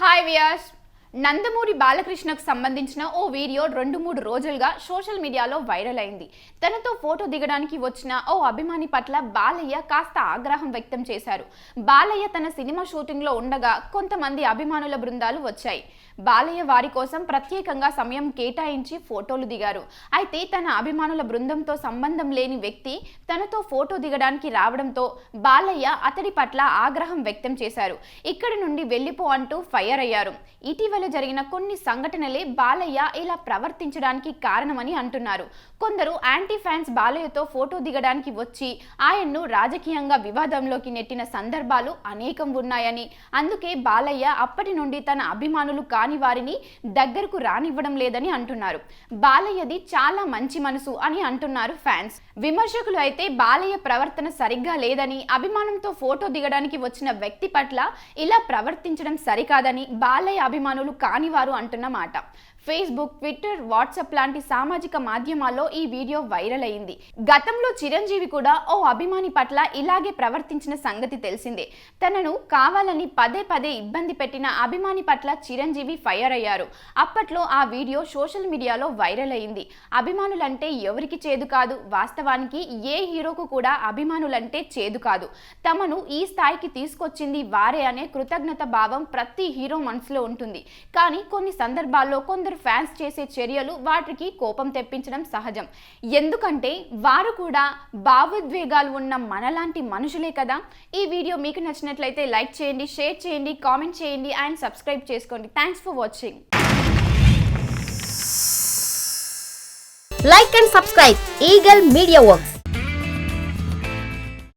Hi viewers, Nandamuri బాలకృష్ణకు సంబంధించిన ఓ video రెండు మూడు రోజులుగా సోషల్ మీడియాలో వైరల్ అయింది. తనతో ఫోటో దిగడానికి వచ్చిన ఓ అభిమాని పట్ల బాలయ్య కాస్త ఆగ్రహం వ్యక్తం చేశారు. బాలయ్య తన సినిమా షూటింగ్లో ఉండగా కొంతమంది అభిమానుల బృందాలు వచ్చాయి. బాలయ్య వారి కోసం ప్రత్యేకంగా సమయం కేటాయించి ఫోటోలు దిగారు. అయితే తన అభిమానుల బృందంతో సంబంధం లేని వ్యక్తి తనతో ఫోటో దిగడానికి రావడంతో బాలయ్య అతడి పట్ల ఆగ్రహం వ్యక్తం చేశారు. ఇక్కడి నుండి వెళ్ళిపో అంటూ ఫైర్ అయ్యారు. ఇటీవల జరిగిన కొన్ని సంఘటనలే బాలయ్య ఇలా ప్రవర్తించడానికి కారణమని అంటున్నారు. కొందరు యాంటీ ఫ్యాన్స్ బాలయ్యతో ఫోటో దిగడానికి వచ్చి ఆయన్ను రాజకీయంగా వివాదంలోకి నెట్టిన సందర్భాలు అనేకం ఉన్నాయని. అందుకే బాలయ్య అప్పటి నుండి తన అభిమానులు కాని వారిని దగ్గరకు రానివ్వడం లేదని అంటున్నారు. బాలయ్యది చాలా మంచి మనసు అని అంటున్నారు ఫ్యాన్స్. విమర్శకులు అయితే బాలయ్య ప్రవర్తన సరిగ్గా లేదని అభిమానంతో ఫోటో దిగడానికి వచ్చిన వ్యక్తి పట్ల ఇలా ప్రవర్తించడం సరికాదని బాలయ్య అభిమానులు కానివారు వారు అంటున్నమాట. ఫేస్బుక్ ట్విట్టర్ వాట్సాప్ లాంటి సామాజిక మాధ్యమాల్లో ఈ వీడియో వైరల్ అయింది. గతంలో చిరంజీవి కూడా ఓ అభిమాని పట్ల ఇలాగే ప్రవర్తించిన సంగతి తెలిసిందే. తనను కావాలని పదే పదే ఇబ్బంది పెట్టిన అభిమాని పట్ల చిరంజీవి ఫైర్ అయ్యారు. అప్పట్లో ఆ వీడియో సోషల్ మీడియాలో వైరల్ అయింది. అభిమానులంటే ఎవరికి చేదు కాదు వాస్తవానికి ఏ హీరోకు కూడా అభిమానులంటే చేదు కాదు. తమను ఈ స్థాయికి తీసుకొచ్చింది వారే అనే కృతజ్ఞత భావం ప్రతి హీరో మనసులో ఉంటుంది. కానీ కొన్ని సందర్భాల్లో కొందరు ఫ్యాన్స్ చేసే చర్యలు వాటికి కోపం తెప్పించడం సహజం. ఎందుకంటే వారు కూడా భావోద్వేగాలు ఉన్న మనలాంటి మనుషులే కదా. ఈ వీడియో మీకు నచ్చినట్లయితే లైక్ చేయండి షేర్ చేయండి కామెంట్ చేయండి అండ్ సబ్స్క్రైబ్ చేసుకోండి. Thanks for watching. Like and subscribe. Eagle media works.